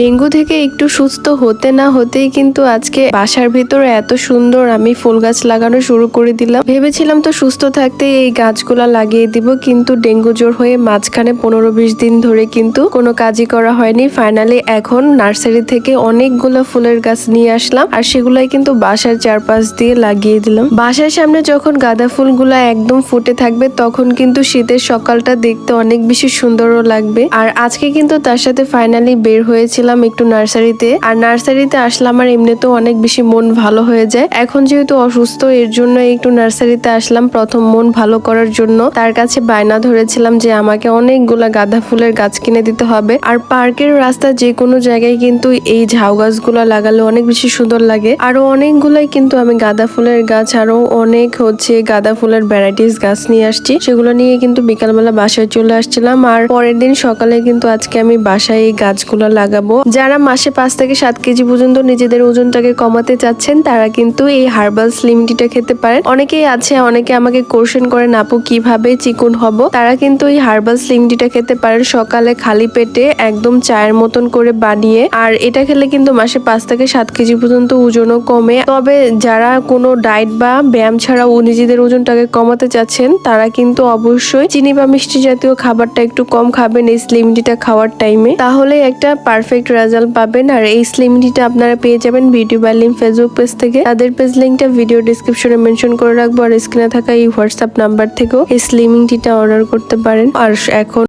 Dengue থেকে একটু সুস্থ হতে না হতেই কিন্তু আজকে বাসার ভিতরে এত সুন্দর আমি ফুল গাছ লাগানো শুরু করে দিলাম। ভেবেছিলাম তো সুস্থ থাকতে এই গাছগুলা লাগিয়ে দিব, কিন্তু ডেঙ্গু জ্বর হয়ে মাঝখানে পনেরো বিশ দিন ধরে কিন্তু কোনো কাজই করা হয়নি। ফাইনালি এখন নার্সারি থেকে অনেকগুলো ফুলের গাছ নিয়ে আসলাম আর সেগুলাই কিন্তু বাসার চারপাশ দিয়ে লাগিয়ে দিলাম। বাসার সামনে যখন গাঁদা ফুলগুলা একদম ফুটে থাকবে, তখন কিন্তু শীতের সকালটা দেখতে অনেক বেশি সুন্দরও লাগবে। আর আজকে কিন্তু তার সাথে ফাইনালি বের হয়েছিলাম একটু নার্সারিতে, আর নার্সারিতে আসলে আমার এমনিতেও অনেক বেশি মন ভালো হয়ে যায়। এখন যেহেতু অসুস্থ, এর জন্য একটু নার্সারিতে আসলাম প্রথম মন ভালো করার জন্য। তার কাছে বায়না ধরেছিলাম যে আমাকে অনেকগুলা গাঁদা ফুলের গাছ কিনে দিতে হবে। আর পার্কের রাস্তা যে কোনো জায়গায় কিন্তু এই ঝাউ গাছগুলো লাগালে অনেক বেশি সুন্দর লাগে। আরও অনেকগুলাই কিন্তু আমি গাঁদা ফুলের গাছ, আরও অনেক হচ্ছে গাঁদা ফুলের ভ্যারাইটিস গাছ নিয়ে আসছি। সেগুলো নিয়ে কিন্তু বিকালবেলা বাসায় চলে আসছিলাম। আর পরের দিন সকালে কিন্তু আজকে আমি বাসায় এই গাছগুলো লাগাবো। যারা মাসে পাঁচ থেকে সাত কেজি পর্যন্ত নিজেদের ওজনটাকে কমাতে চাচ্ছেন, তারা কিন্তু এই হার্বাল স্লিম টিটা খেতে পারেন। অনেকেই আছে, অনেকে আমাকে কোশ্চেন করেন আপু কীভাবে চিকুন হব? তারা কিন্তু এই হার্বাল স্লিম টিটা খেতে পারেন সকালে খালি পেটে, একদম চায়ের মতন করে বানিয়ে। আর এটা খেলে কিন্তু মাসে পাঁচ থেকে সাত কেজি পর্যন্ত ওজনও কমে। তবে যারা কোনো ডায়েট বা ব্যায়াম ছাড়াও নিজেদের ওজনটাকে কমাতে চাচ্ছেন, তারা কিন্তু অবশ্যই চিনি বা মিষ্টি জাতীয় খাবারটা একটু কম খাবেন এই স্লিম টিটা খাওয়ার টাইমে তাহলে একটা পারফেক্ট রেজাল্ট পাবেন আর এই স্লিমিটিটা আপনারা পেয়ে যাবেন beauty by lim Facebook page থেকে। তাদের পেজ লিঙ্কটা ভিডিও ডিসক্রিপশনে মেনশন করে রাখব আর স্ক্রিনে থাকা এই হোয়াটসঅ্যাপ নাম্বার থেকেও এই স্লিমিং টিটা অর্ডার করতে পারেন। আর এখন